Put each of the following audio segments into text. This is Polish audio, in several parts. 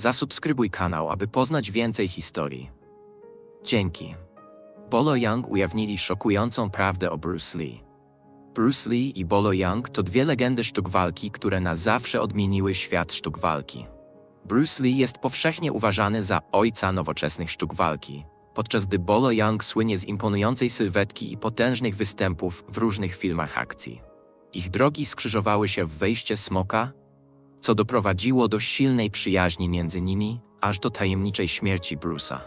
Zasubskrybuj kanał, aby poznać więcej historii. Dzięki. Bolo Young ujawnili szokującą prawdę o Bruce Lee. Bruce Lee i Bolo Young to dwie legendy sztuk walki, które na zawsze odmieniły świat sztuk walki. Bruce Lee jest powszechnie uważany za ojca nowoczesnych sztuk walki, podczas gdy Bolo Young słynie z imponującej sylwetki i potężnych występów w różnych filmach akcji. Ich drogi skrzyżowały się w wejście smoka, co doprowadziło do silnej przyjaźni między nimi, aż do tajemniczej śmierci Bruce'a.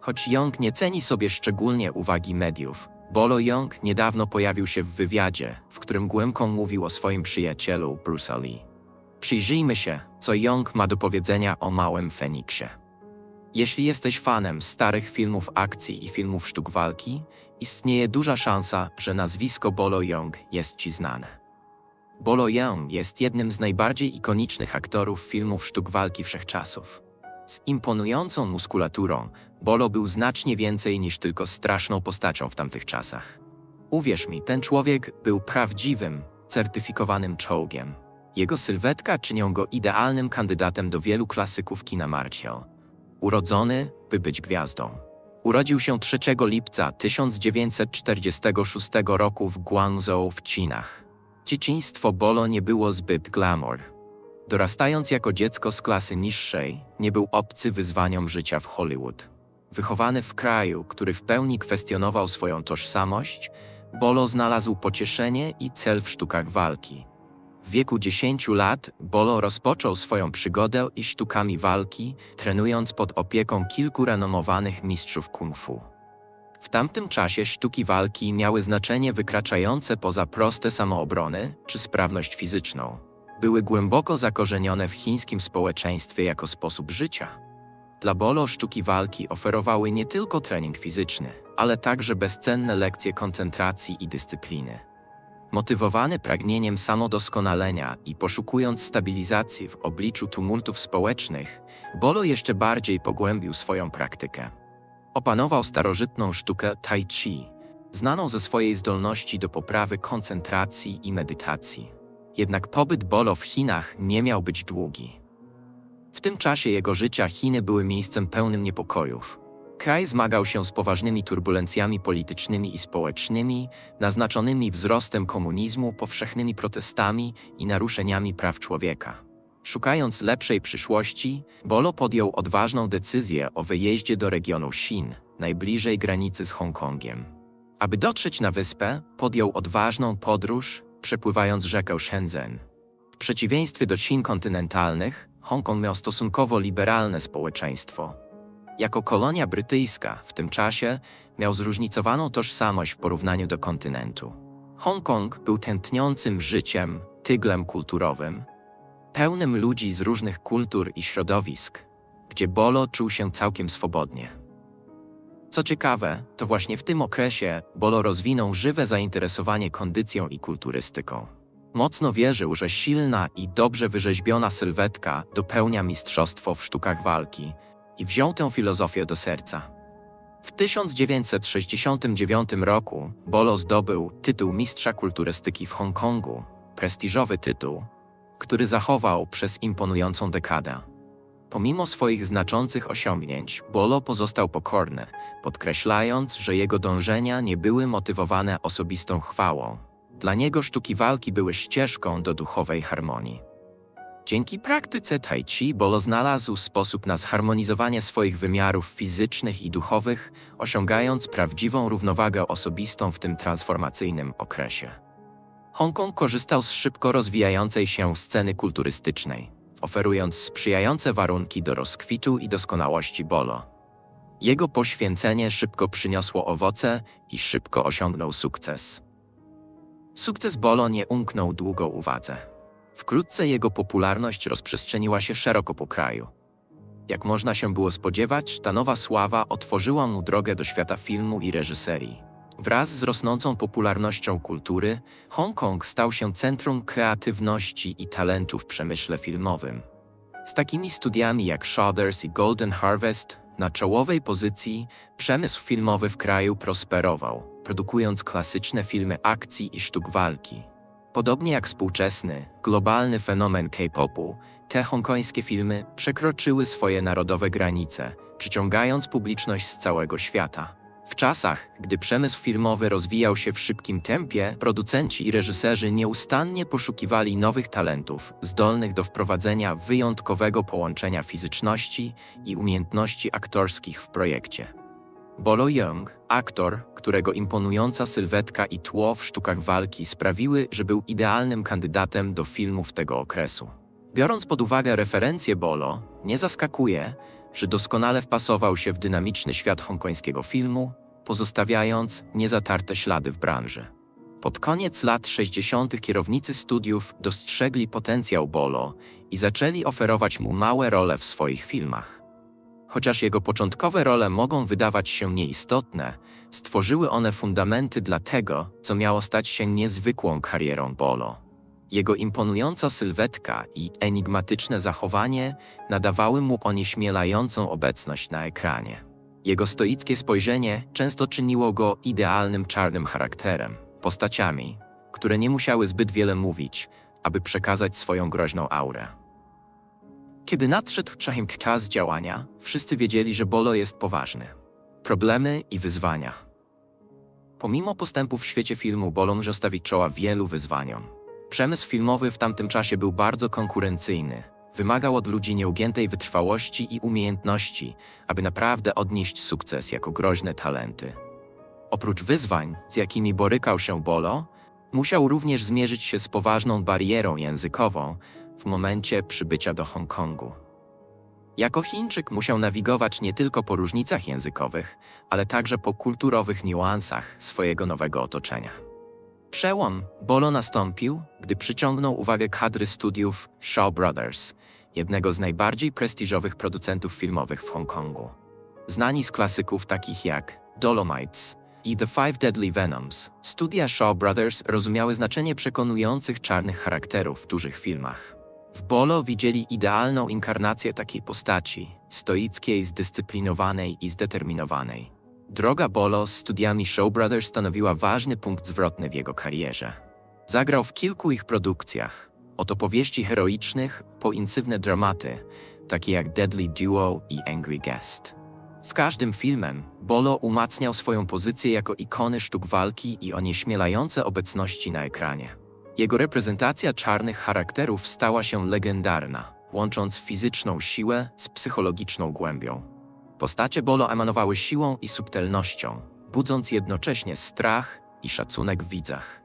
Choć Young nie ceni sobie szczególnie uwagi mediów, Bolo Young niedawno pojawił się w wywiadzie, w którym głębko mówił o swoim przyjacielu Bruce'a Lee. Przyjrzyjmy się, co Young ma do powiedzenia o małym Feniksie. Jeśli jesteś fanem starych filmów akcji i filmów sztuk walki, istnieje duża szansa, że nazwisko Bolo Young jest ci znane. Bolo Young jest jednym z najbardziej ikonicznych aktorów filmów sztuk walki wszechczasów. Z imponującą muskulaturą, Bolo był znacznie więcej niż tylko straszną postacią w tamtych czasach. Uwierz mi, ten człowiek był prawdziwym, certyfikowanym czołgiem. Jego sylwetka czynią go idealnym kandydatem do wielu klasyków kina martial. Urodzony, by być gwiazdą. Urodził się 3 lipca 1946 roku w Guangzhou w Chinach. Dzieciństwo Bolo nie było zbyt glamour. Dorastając jako dziecko z klasy niższej, nie był obcy wyzwaniom życia w Hollywood. Wychowany w kraju, który w pełni kwestionował swoją tożsamość, Bolo znalazł pocieszenie i cel w sztukach walki. W wieku 10 lat Bolo rozpoczął swoją przygodę i sztukami walki, trenując pod opieką kilku renomowanych mistrzów kung fu. W tamtym czasie sztuki walki miały znaczenie wykraczające poza proste samoobrony czy sprawność fizyczną. Były głęboko zakorzenione w chińskim społeczeństwie jako sposób życia. Dla Bolo sztuki walki oferowały nie tylko trening fizyczny, ale także bezcenne lekcje koncentracji i dyscypliny. Motywowany pragnieniem samodoskonalenia i poszukując stabilizacji w obliczu tumultów społecznych, Bolo jeszcze bardziej pogłębił swoją praktykę. Opanował starożytną sztukę tai chi, znaną ze swojej zdolności do poprawy koncentracji i medytacji. Jednak pobyt Bolo w Chinach nie miał być długi. W tym czasie jego życia Chiny były miejscem pełnym niepokojów. Kraj zmagał się z poważnymi turbulencjami politycznymi i społecznymi, naznaczonymi wzrostem komunizmu, powszechnymi protestami i naruszeniami praw człowieka. Szukając lepszej przyszłości, Bolo podjął odważną decyzję o wyjeździe do regionu Xin, najbliżej granicy z Hongkongiem. Aby dotrzeć na wyspę, podjął odważną podróż, przepływając rzekę Shenzhen. W przeciwieństwie do Chin kontynentalnych, Hongkong miał stosunkowo liberalne społeczeństwo. Jako kolonia brytyjska w tym czasie miał zróżnicowaną tożsamość w porównaniu do kontynentu. Hongkong był tętniącym życiem, tyglem kulturowym, pełnym ludzi z różnych kultur i środowisk, gdzie Bolo czuł się całkiem swobodnie. Co ciekawe, to właśnie w tym okresie Bolo rozwinął żywe zainteresowanie kondycją i kulturystyką. Mocno wierzył, że silna i dobrze wyrzeźbiona sylwetka dopełnia mistrzostwo w sztukach walki i wziął tę filozofię do serca. W 1969 roku Bolo zdobył tytuł mistrza kulturystyki w Hongkongu, prestiżowy tytuł, który zachował przez imponującą dekadę. Pomimo swoich znaczących osiągnięć, Bolo pozostał pokorny, podkreślając, że jego dążenia nie były motywowane osobistą chwałą. Dla niego sztuki walki były ścieżką do duchowej harmonii. Dzięki praktyce tai chi Bolo znalazł sposób na zharmonizowanie swoich wymiarów fizycznych i duchowych, osiągając prawdziwą równowagę osobistą w tym transformacyjnym okresie. Hongkong korzystał z szybko rozwijającej się sceny kulturystycznej, oferując sprzyjające warunki do rozkwitu i doskonałości Bolo. Jego poświęcenie szybko przyniosło owoce i szybko osiągnął sukces. Sukces Bolo nie umknął długo uwadze. Wkrótce jego popularność rozprzestrzeniła się szeroko po kraju. Jak można się było spodziewać, ta nowa sława otworzyła mu drogę do świata filmu i reżyserii. Wraz z rosnącą popularnością kultury, Hongkong stał się centrum kreatywności i talentu w przemyśle filmowym. Z takimi studiami jak Shoulders i Golden Harvest na czołowej pozycji przemysł filmowy w kraju prosperował, produkując klasyczne filmy akcji i sztuk walki. Podobnie jak współczesny, globalny fenomen K-popu, te hongkońskie filmy przekroczyły swoje narodowe granice, przyciągając publiczność z całego świata. W czasach, gdy przemysł filmowy rozwijał się w szybkim tempie, producenci i reżyserzy nieustannie poszukiwali nowych talentów, zdolnych do wprowadzenia wyjątkowego połączenia fizyczności i umiejętności aktorskich w projekcie. Bolo Young, aktor, którego imponująca sylwetka i tło w sztukach walki sprawiły, że był idealnym kandydatem do filmów tego okresu. Biorąc pod uwagę referencje Bolo, nie zaskakuje, że doskonale wpasował się w dynamiczny świat hongkońskiego filmu, pozostawiając niezatarte ślady w branży. Pod koniec lat 60. kierownicy studiów dostrzegli potencjał Bolo i zaczęli oferować mu małe role w swoich filmach. Chociaż jego początkowe role mogą wydawać się nieistotne, stworzyły one fundamenty dla tego, co miało stać się niezwykłą karierą Bolo. Jego imponująca sylwetka i enigmatyczne zachowanie nadawały mu onieśmielającą obecność na ekranie. Jego stoickie spojrzenie często czyniło go idealnym czarnym charakterem, postaciami, które nie musiały zbyt wiele mówić, aby przekazać swoją groźną aurę. Kiedy nadszedł czas działania, wszyscy wiedzieli, że Bolo jest poważny. Problemy i wyzwania. Pomimo postępów w świecie filmu, Bolo może stawić czoła wielu wyzwaniom. Przemysł filmowy w tamtym czasie był bardzo konkurencyjny. Wymagał od ludzi nieugiętej wytrwałości i umiejętności, aby naprawdę odnieść sukces jako groźne talenty. Oprócz wyzwań, z jakimi borykał się Bolo, musiał również zmierzyć się z poważną barierą językową w momencie przybycia do Hongkongu. Jako Chińczyk musiał nawigować nie tylko po różnicach językowych, ale także po kulturowych niuansach swojego nowego otoczenia. Przełom Bolo nastąpił, gdy przyciągnął uwagę kadry studiów Shaw Brothers, jednego z najbardziej prestiżowych producentów filmowych w Hongkongu. Znani z klasyków takich jak Dolomites i The Five Deadly Venoms, studia Shaw Brothers rozumiały znaczenie przekonujących czarnych charakterów w dużych filmach. W Bolo widzieli idealną inkarnację takiej postaci, stoickiej, zdyscyplinowanej i zdeterminowanej. Droga Bolo z studiami Show Brothers stanowiła ważny punkt zwrotny w jego karierze. Zagrał w kilku ich produkcjach, od opowieści heroicznych po insywne dramaty, takie jak Deadly Duo i Angry Guest. Z każdym filmem Bolo umacniał swoją pozycję jako ikony sztuk walki i onieśmielające obecności na ekranie. Jego reprezentacja czarnych charakterów stała się legendarna, łącząc fizyczną siłę z psychologiczną głębią. Postacie Bolo emanowały siłą i subtelnością, budząc jednocześnie strach i szacunek w widzach.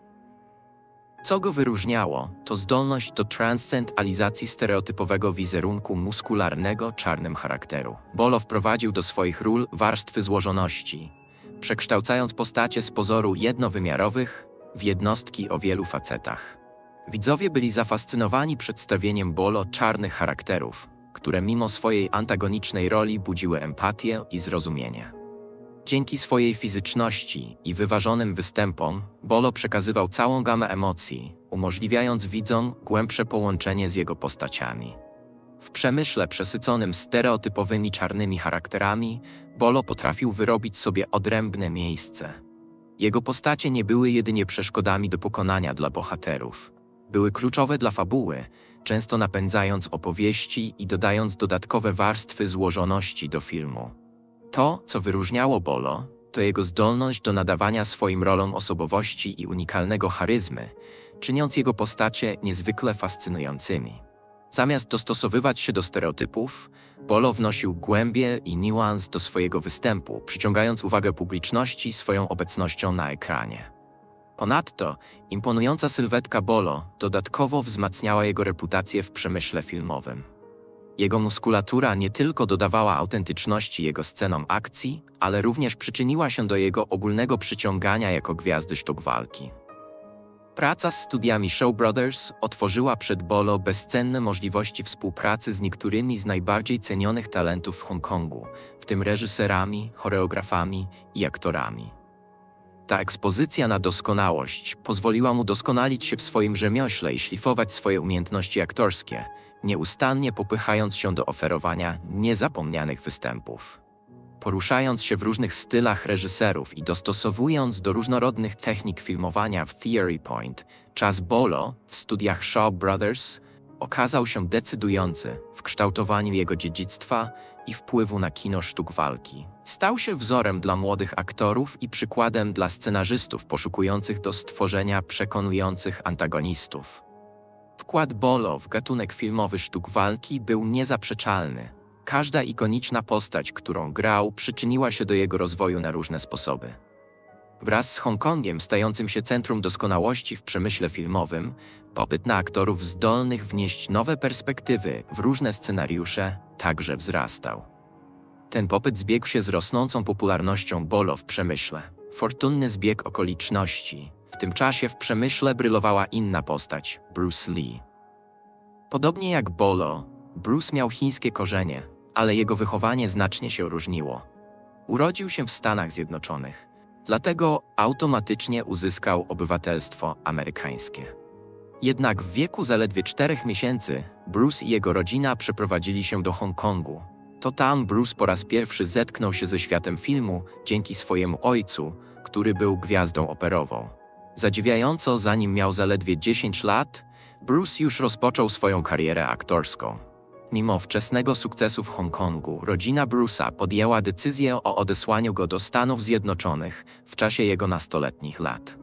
Co go wyróżniało, to zdolność do transcendalizacji stereotypowego wizerunku muskularnego czarnym charakteru. Bolo wprowadził do swoich ról warstwy złożoności, przekształcając postacie z pozoru jednowymiarowych w jednostki o wielu facetach. Widzowie byli zafascynowani przedstawieniem Bolo czarnych charakterów, które mimo swojej antagonicznej roli budziły empatię i zrozumienie. Dzięki swojej fizyczności i wyważonym występom, Bolo przekazywał całą gamę emocji, umożliwiając widzom głębsze połączenie z jego postaciami. W przemyśle przesyconym stereotypowymi czarnymi charakterami, Bolo potrafił wyrobić sobie odrębne miejsce. Jego postacie nie były jedynie przeszkodami do pokonania dla bohaterów. Były kluczowe dla fabuły, często napędzając opowieści i dodając dodatkowe warstwy złożoności do filmu. To, co wyróżniało Bolo, to jego zdolność do nadawania swoim rolom osobowości i unikalnego charyzmy, czyniąc jego postacie niezwykle fascynującymi. Zamiast dostosowywać się do stereotypów, Bolo wnosił głębie i niuans do swojego występu, przyciągając uwagę publiczności swoją obecnością na ekranie. Ponadto imponująca sylwetka Bolo dodatkowo wzmacniała jego reputację w przemyśle filmowym. Jego muskulatura nie tylko dodawała autentyczności jego scenom akcji, ale również przyczyniła się do jego ogólnego przyciągania jako gwiazdy sztuk walki. Praca z studiami Show Brothers otworzyła przed Bolo bezcenne możliwości współpracy z niektórymi z najbardziej cenionych talentów w Hongkongu, w tym reżyserami, choreografami i aktorami. Ta ekspozycja na doskonałość pozwoliła mu doskonalić się w swoim rzemiośle i szlifować swoje umiejętności aktorskie, nieustannie popychając się do oferowania niezapomnianych występów. Poruszając się w różnych stylach reżyserów i dostosowując do różnorodnych technik filmowania w Theory Point, czas Bolo w studiach Shaw Brothers okazał się decydujący w kształtowaniu jego dziedzictwa i wpływu na kino sztuk walki. Stał się wzorem dla młodych aktorów i przykładem dla scenarzystów poszukujących do stworzenia przekonujących antagonistów. Wkład Bolo w gatunek filmowy sztuk walki był niezaprzeczalny. Każda ikoniczna postać, którą grał, przyczyniła się do jego rozwoju na różne sposoby. Wraz z Hongkongiem stającym się centrum doskonałości w przemyśle filmowym, popyt na aktorów zdolnych wnieść nowe perspektywy w różne scenariusze także wzrastał. Ten popyt zbiegł się z rosnącą popularnością Bolo w przemyśle. Fortunny zbieg okoliczności. W tym czasie w przemyśle brylowała inna postać Bruce Lee. Podobnie jak Bolo, Bruce miał chińskie korzenie, ale jego wychowanie znacznie się różniło. Urodził się w Stanach Zjednoczonych, dlatego automatycznie uzyskał obywatelstwo amerykańskie. Jednak w wieku zaledwie czterech miesięcy Bruce i jego rodzina przeprowadzili się do Hongkongu. To tam Bruce po raz pierwszy zetknął się ze światem filmu dzięki swojemu ojcu, który był gwiazdą operową. Zadziwiająco, zanim miał zaledwie 10 lat, Bruce już rozpoczął swoją karierę aktorską. Mimo wczesnego sukcesu w Hongkongu, rodzina Bruce'a podjęła decyzję o odesłaniu go do Stanów Zjednoczonych w czasie jego nastoletnich lat.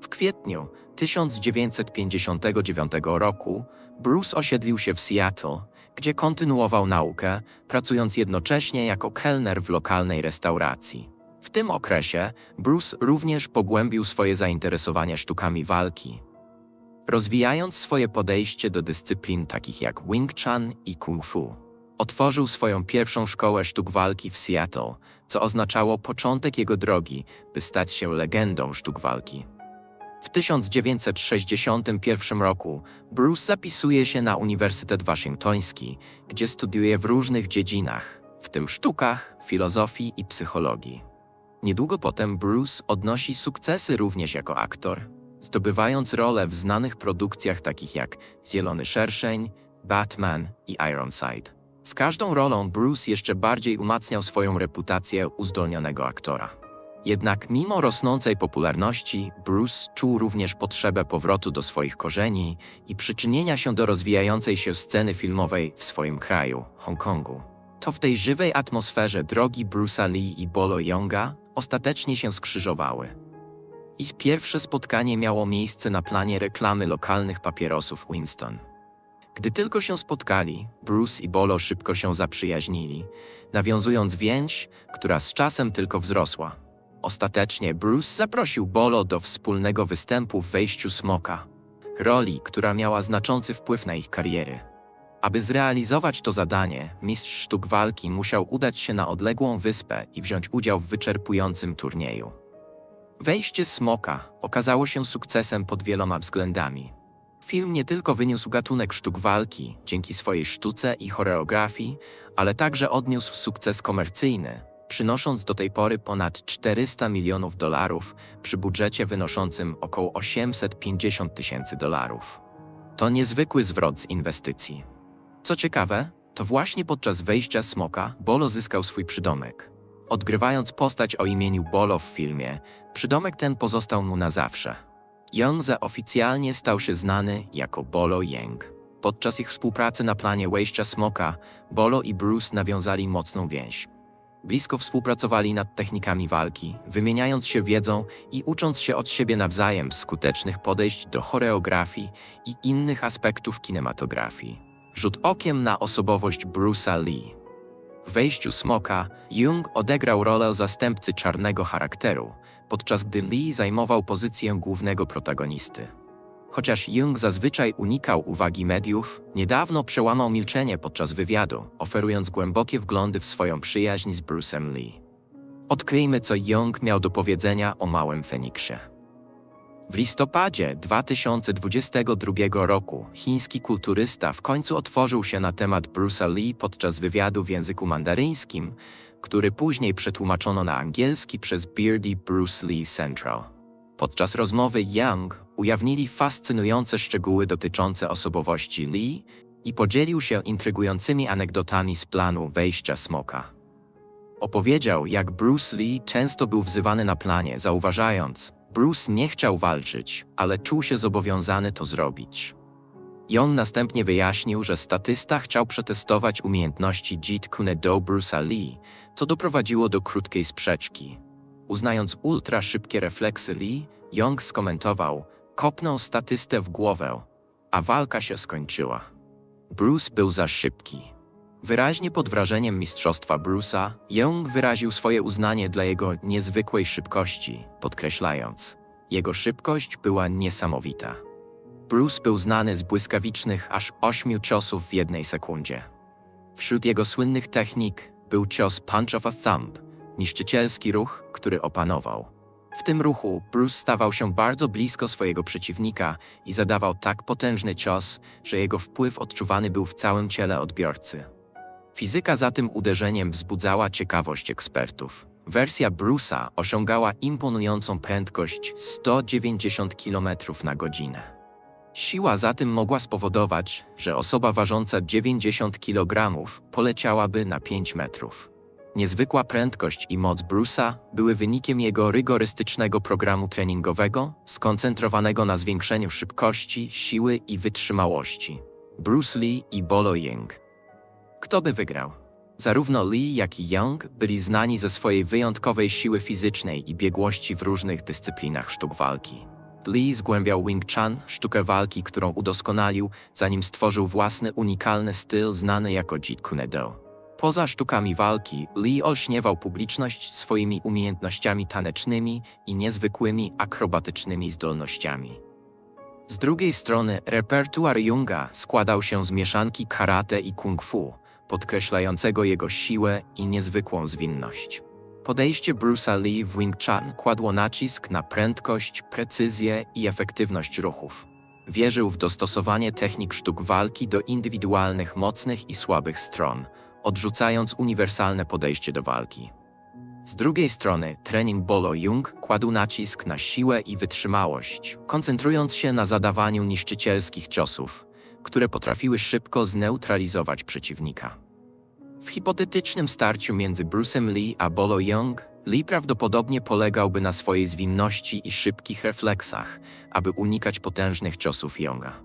W kwietniu 1959 roku Bruce osiedlił się w Seattle, gdzie kontynuował naukę, pracując jednocześnie jako kelner w lokalnej restauracji. W tym okresie Bruce również pogłębił swoje zainteresowanie sztukami walki, rozwijając swoje podejście do dyscyplin takich jak Wing Chun i Kung Fu. Otworzył swoją pierwszą szkołę sztuk walki w Seattle, co oznaczało początek jego drogi, by stać się legendą sztuk walki. W 1961 roku Bruce zapisuje się na Uniwersytet Waszyngtoński, gdzie studiuje w różnych dziedzinach, w tym sztukach, filozofii i psychologii. Niedługo potem Bruce odnosi sukcesy również jako aktor, zdobywając role w znanych produkcjach takich jak Zielony Szerszeń, Batman i Ironside. Z każdą rolą Bruce jeszcze bardziej umacniał swoją reputację uzdolnionego aktora. Jednak mimo rosnącej popularności, Bruce czuł również potrzebę powrotu do swoich korzeni i przyczynienia się do rozwijającej się sceny filmowej w swoim kraju, Hongkongu. To w tej żywej atmosferze drogi Bruce'a Lee i Bolo Younga ostatecznie się skrzyżowały. Ich pierwsze spotkanie miało miejsce na planie reklamy lokalnych papierosów Winston. Gdy tylko się spotkali, Bruce i Bolo szybko się zaprzyjaźnili, nawiązując więź, która z czasem tylko wzrosła. Ostatecznie Bruce zaprosił Bolo do wspólnego występu w wejściu Smoka, roli, która miała znaczący wpływ na ich kariery. Aby zrealizować to zadanie, mistrz sztuk walki musiał udać się na odległą wyspę i wziąć udział w wyczerpującym turnieju. Wejście Smoka okazało się sukcesem pod wieloma względami. Film nie tylko wyniósł gatunek sztuk walki dzięki swojej sztuce i choreografii, ale także odniósł sukces komercyjny, przynosząc do tej pory ponad 400 milionów dolarów przy budżecie wynoszącym około 850 tysięcy dolarów. To niezwykły zwrot z inwestycji. Co ciekawe, to właśnie podczas wejścia Smoka Bolo zyskał swój przydomek. Odgrywając postać o imieniu Bolo w filmie, przydomek ten pozostał mu na zawsze. Young oficjalnie stał się znany jako Bolo Yang. Podczas ich współpracy na planie wejścia Smoka, Bolo i Bruce nawiązali mocną więź. Blisko współpracowali nad technikami walki, wymieniając się wiedzą i ucząc się od siebie nawzajem skutecznych podejść do choreografii i innych aspektów kinematografii. Rzut okiem na osobowość Bruce'a Lee. W wejściu Smoka Jung odegrał rolę zastępcy czarnego charakteru, podczas gdy Lee zajmował pozycję głównego protagonisty. Chociaż Jung zazwyczaj unikał uwagi mediów, niedawno przełamał milczenie podczas wywiadu, oferując głębokie wglądy w swoją przyjaźń z Bruce'em Lee. Odkryjmy, co Jung miał do powiedzenia o Małym Feniksie. W listopadzie 2022 roku chiński kulturysta w końcu otworzył się na temat Bruce'a Lee podczas wywiadu w języku mandaryńskim, który później przetłumaczono na angielski przez Beardy Bruce Lee Central. Podczas rozmowy Young ujawnili fascynujące szczegóły dotyczące osobowości Lee i podzielił się intrygującymi anegdotami z planu wejścia Smoka. Opowiedział, jak Bruce Lee często był wzywany na planie, zauważając, Bruce nie chciał walczyć, ale czuł się zobowiązany to zrobić. Young następnie wyjaśnił, że statysta chciał przetestować umiejętności Jeet Kune Do Bruce'a Lee, co doprowadziło do krótkiej sprzeczki. Uznając ultra szybkie refleksy Lee, Young skomentował, kopnął statystę w głowę, a walka się skończyła. Bruce był za szybki. Wyraźnie pod wrażeniem mistrzostwa Bruce'a, Young wyraził swoje uznanie dla jego niezwykłej szybkości, podkreślając, jego szybkość była niesamowita. Bruce był znany z błyskawicznych aż ośmiu ciosów w jednej sekundzie. Wśród jego słynnych technik był cios Punch of a Thumb, niszczycielski ruch, który opanował. W tym ruchu Bruce stawał się bardzo blisko swojego przeciwnika i zadawał tak potężny cios, że jego wpływ odczuwany był w całym ciele odbiorcy. Fizyka za tym uderzeniem wzbudzała ciekawość ekspertów. Wersja Bruce'a osiągała imponującą prędkość 190 km na godzinę. Siła za tym mogła spowodować, że osoba ważąca 90 kg poleciałaby na 5 metrów. Niezwykła prędkość i moc Bruce'a były wynikiem jego rygorystycznego programu treningowego, skoncentrowanego na zwiększeniu szybkości, siły i wytrzymałości. Bruce Lee i Bolo Ying. Kto by wygrał? Zarówno Lee, jak i Young byli znani ze swojej wyjątkowej siły fizycznej i biegłości w różnych dyscyplinach sztuk walki. Lee zgłębiał Wing Chun, sztukę walki, którą udoskonalił, zanim stworzył własny unikalny styl znany jako Jeet Kune Do. Poza sztukami walki, Lee olśniewał publiczność swoimi umiejętnościami tanecznymi i niezwykłymi akrobatycznymi zdolnościami. Z drugiej strony, repertuar Junga składał się z mieszanki karate i kung fu, podkreślającego jego siłę i niezwykłą zwinność. Podejście Bruce'a Lee w Wing Chun kładło nacisk na prędkość, precyzję i efektywność ruchów. Wierzył w dostosowanie technik sztuk walki do indywidualnych mocnych i słabych stron, odrzucając uniwersalne podejście do walki. Z drugiej strony, trening Bolo Jung kładł nacisk na siłę i wytrzymałość, koncentrując się na zadawaniu niszczycielskich ciosów, które potrafiły szybko zneutralizować przeciwnika. W hipotetycznym starciu między Bruce'em Lee a Bolo Young, Lee prawdopodobnie polegałby na swojej zwinności i szybkich refleksach, aby unikać potężnych ciosów Younga.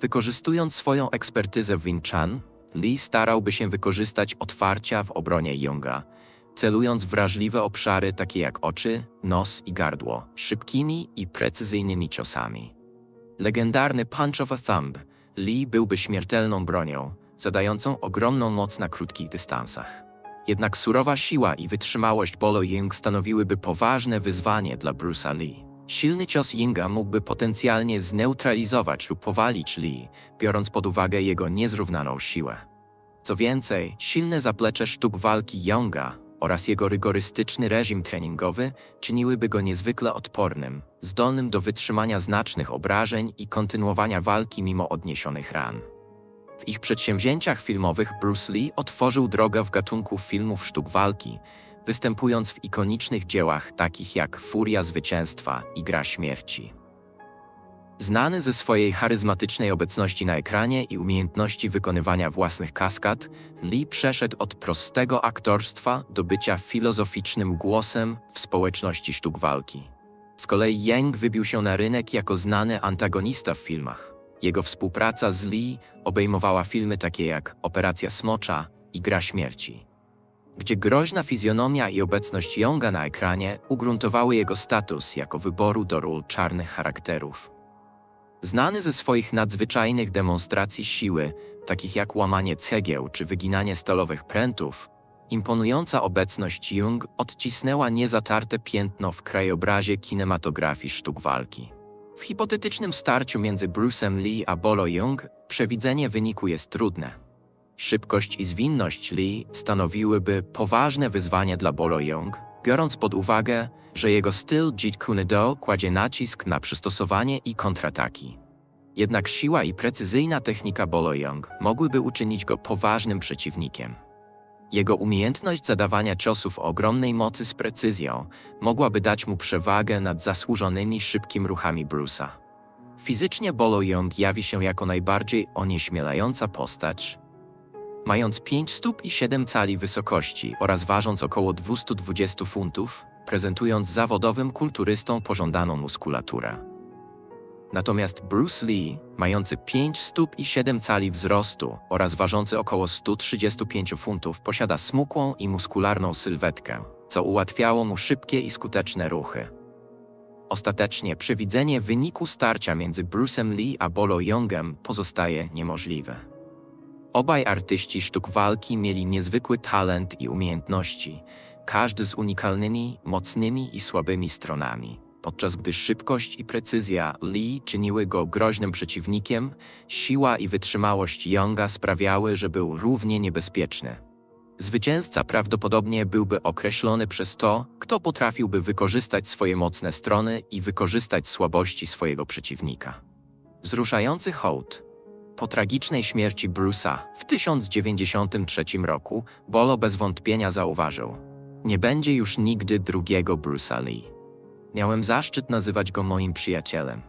Wykorzystując swoją ekspertyzę w Wing Chun, Lee starałby się wykorzystać otwarcia w obronie Younga, celując wrażliwe obszary takie jak oczy, nos i gardło, szybkimi i precyzyjnymi ciosami. Legendarny Punch of a Thumb, Lee byłby śmiertelną bronią, zadającą ogromną moc na krótkich dystansach. Jednak surowa siła i wytrzymałość Bolo Ying stanowiłyby poważne wyzwanie dla Bruce'a Lee. Silny cios Yinga mógłby potencjalnie zneutralizować lub powalić Lee, biorąc pod uwagę jego niezrównaną siłę. Co więcej, silne zaplecze sztuk walki Yonga oraz jego rygorystyczny reżim treningowy czyniłyby go niezwykle odpornym, zdolnym do wytrzymania znacznych obrażeń i kontynuowania walki mimo odniesionych ran. W ich przedsięwzięciach filmowych Bruce Lee otworzył drogę w gatunku filmów sztuk walki, występując w ikonicznych dziełach takich jak Furia Zwycięstwa i Gra Śmierci. Znany ze swojej charyzmatycznej obecności na ekranie i umiejętności wykonywania własnych kaskad, Lee przeszedł od prostego aktorstwa do bycia filozoficznym głosem w społeczności sztuk walki. Z kolei Yang wybił się na rynek jako znany antagonista w filmach. Jego współpraca z Lee obejmowała filmy takie jak Operacja Smocza i Gra Śmierci, gdzie groźna fizjonomia i obecność Younga na ekranie ugruntowały jego status jako wyboru do ról czarnych charakterów. Znany ze swoich nadzwyczajnych demonstracji siły, takich jak łamanie cegieł czy wyginanie stalowych prętów, imponująca obecność Jung odcisnęła niezatarte piętno w krajobrazie kinematografii sztuk walki. W hipotetycznym starciu między Bruce'em Lee a Bolo Jung przewidzenie wyniku jest trudne. Szybkość i zwinność Lee stanowiłyby poważne wyzwanie dla Bolo Jung, biorąc pod uwagę, że jego styl Jeet Kune Do kładzie nacisk na przystosowanie i kontrataki. Jednak siła i precyzyjna technika Bolo Young mogłyby uczynić go poważnym przeciwnikiem. Jego umiejętność zadawania ciosów o ogromnej mocy z precyzją mogłaby dać mu przewagę nad zasłużonymi szybkim ruchami Bruce'a. Fizycznie Bolo Young jawi się jako najbardziej onieśmielająca postać, mając 5 stóp i 7 cali wysokości oraz ważąc około 220 funtów, prezentując zawodowym kulturystom pożądaną muskulaturę. Natomiast Bruce Lee, mający 5 stóp i 7 cali wzrostu oraz ważący około 135 funtów, posiada smukłą i muskularną sylwetkę, co ułatwiało mu szybkie i skuteczne ruchy. Ostatecznie przewidzenie wyniku starcia między Bruce'em Lee a Bolo Youngem pozostaje niemożliwe. Obaj artyści sztuk walki mieli niezwykły talent i umiejętności, każdy z unikalnymi, mocnymi i słabymi stronami. Podczas gdy szybkość i precyzja Lee czyniły go groźnym przeciwnikiem, siła i wytrzymałość Younga sprawiały, że był równie niebezpieczny. Zwycięzca prawdopodobnie byłby określony przez to, kto potrafiłby wykorzystać swoje mocne strony i wykorzystać słabości swojego przeciwnika. Wzruszający hołd. Po tragicznej śmierci Bruce'a w 1093 roku, Bolo bez wątpienia zauważył: Nie będzie już nigdy drugiego Bruce'a Lee. Miałem zaszczyt nazywać go moim przyjacielem.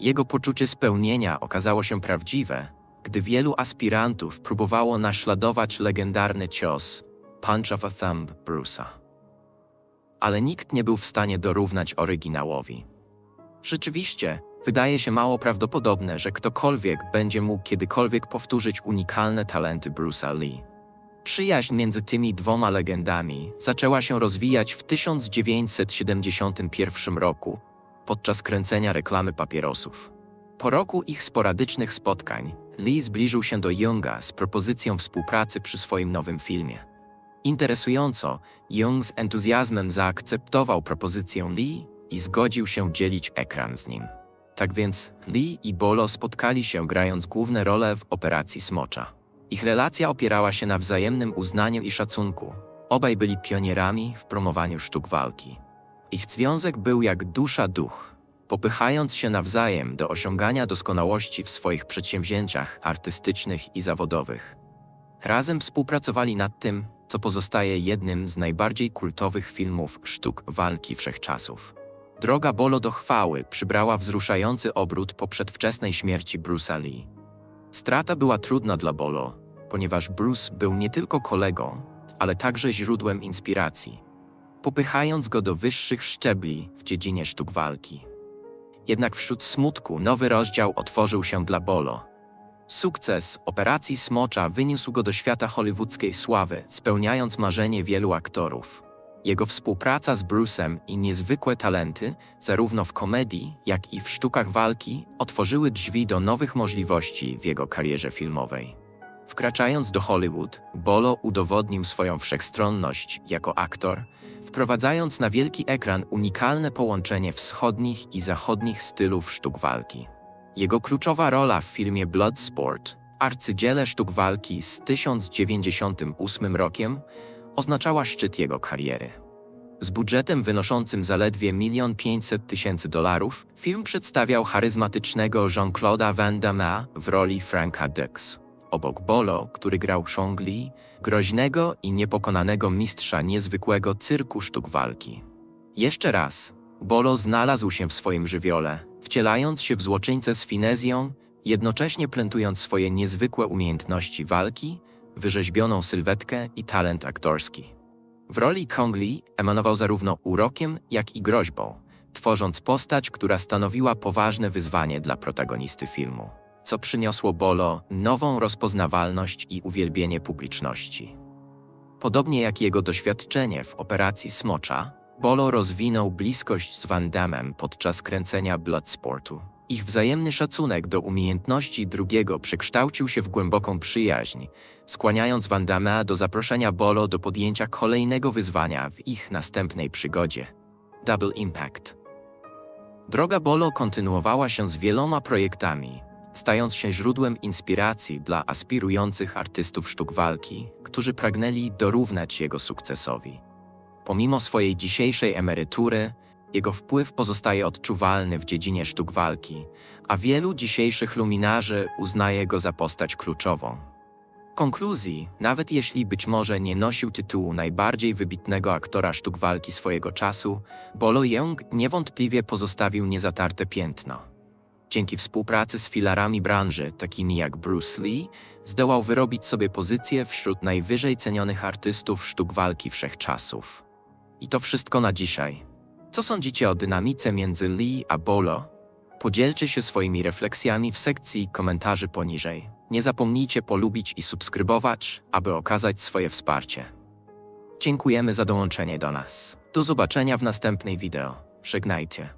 Jego poczucie spełnienia okazało się prawdziwe, gdy wielu aspirantów próbowało naśladować legendarny cios Punch of a Thumb Bruce'a. Ale nikt nie był w stanie dorównać oryginałowi. Rzeczywiście, wydaje się mało prawdopodobne, że ktokolwiek będzie mógł kiedykolwiek powtórzyć unikalne talenty Bruce'a Lee. Przyjaźń między tymi dwoma legendami zaczęła się rozwijać w 1971 roku podczas kręcenia reklamy papierosów. Po roku ich sporadycznych spotkań, Lee zbliżył się do Younga z propozycją współpracy przy swoim nowym filmie. Interesująco, Young z entuzjazmem zaakceptował propozycję Lee i zgodził się dzielić ekran z nim. Tak więc Lee i Bolo spotkali się grając główne role w operacji Smocza. Ich relacja opierała się na wzajemnym uznaniu i szacunku. Obaj byli pionierami w promowaniu sztuk walki. Ich związek był jak dusza-duch, popychając się nawzajem do osiągania doskonałości w swoich przedsięwzięciach artystycznych i zawodowych. Razem współpracowali nad tym, co pozostaje jednym z najbardziej kultowych filmów sztuk walki wszechczasów. Droga Bolo do chwały przybrała wzruszający obrót po przedwczesnej śmierci Bruce'a Lee. Strata była trudna dla Bolo, ponieważ Bruce był nie tylko kolegą, ale także źródłem inspiracji, popychając go do wyższych szczebli w dziedzinie sztuk walki. Jednak wśród smutku nowy rozdział otworzył się dla Bolo. Sukces operacji Smocza wyniósł go do świata hollywoodzkiej sławy, spełniając marzenie wielu aktorów. Jego współpraca z Bruce'em i niezwykłe talenty, zarówno w komedii, jak i w sztukach walki, otworzyły drzwi do nowych możliwości w jego karierze filmowej. Wkraczając do Hollywood, Bolo udowodnił swoją wszechstronność jako aktor, wprowadzając na wielki ekran unikalne połączenie wschodnich i zachodnich stylów sztuk walki. Jego kluczowa rola w filmie Bloodsport, arcydziele sztuk walki z 1098 rokiem, oznaczała szczyt jego kariery. Z budżetem wynoszącym zaledwie 1 500 tysięcy dolarów, film przedstawiał charyzmatycznego Jean-Claude'a Van Damme w roli Franka Dux obok Bolo, który grał Shongli, groźnego i niepokonanego mistrza niezwykłego cyrku sztuk walki. Jeszcze raz, Bolo znalazł się w swoim żywiole, wcielając się w złoczyńcę z finezją, jednocześnie plętując swoje niezwykłe umiejętności walki, wyrzeźbioną sylwetkę i talent aktorski. W roli Kongli emanował zarówno urokiem, jak i groźbą, tworząc postać, która stanowiła poważne wyzwanie dla protagonisty filmu co przyniosło Bolo nową rozpoznawalność i uwielbienie publiczności. Podobnie jak jego doświadczenie w operacji Smocza, Bolo rozwinął bliskość z Van Damme podczas kręcenia Bloodsportu. Ich wzajemny szacunek do umiejętności drugiego przekształcił się w głęboką przyjaźń, skłaniając Van do zaproszenia Bolo do podjęcia kolejnego wyzwania w ich następnej przygodzie. Double Impact. Droga Bolo kontynuowała się z wieloma projektami, stając się źródłem inspiracji dla aspirujących artystów sztuk walki, którzy pragnęli dorównać jego sukcesowi. Pomimo swojej dzisiejszej emerytury, jego wpływ pozostaje odczuwalny w dziedzinie sztuk walki, a wielu dzisiejszych luminarzy uznaje go za postać kluczową. W konkluzji, nawet jeśli być może nie nosił tytułu najbardziej wybitnego aktora sztuk walki swojego czasu, Bolo Young niewątpliwie pozostawił niezatarte piętno. Dzięki współpracy z filarami branży, takimi jak Bruce Lee, zdołał wyrobić sobie pozycję wśród najwyżej cenionych artystów sztuk walki wszechczasów. I to wszystko na dzisiaj. Co sądzicie o dynamice między Lee a Bolo? Podzielcie się swoimi refleksjami w sekcji komentarzy poniżej. Nie zapomnijcie polubić i subskrybować, aby okazać swoje wsparcie. Dziękujemy za dołączenie do nas. Do zobaczenia w następnej wideo. Żegnajcie.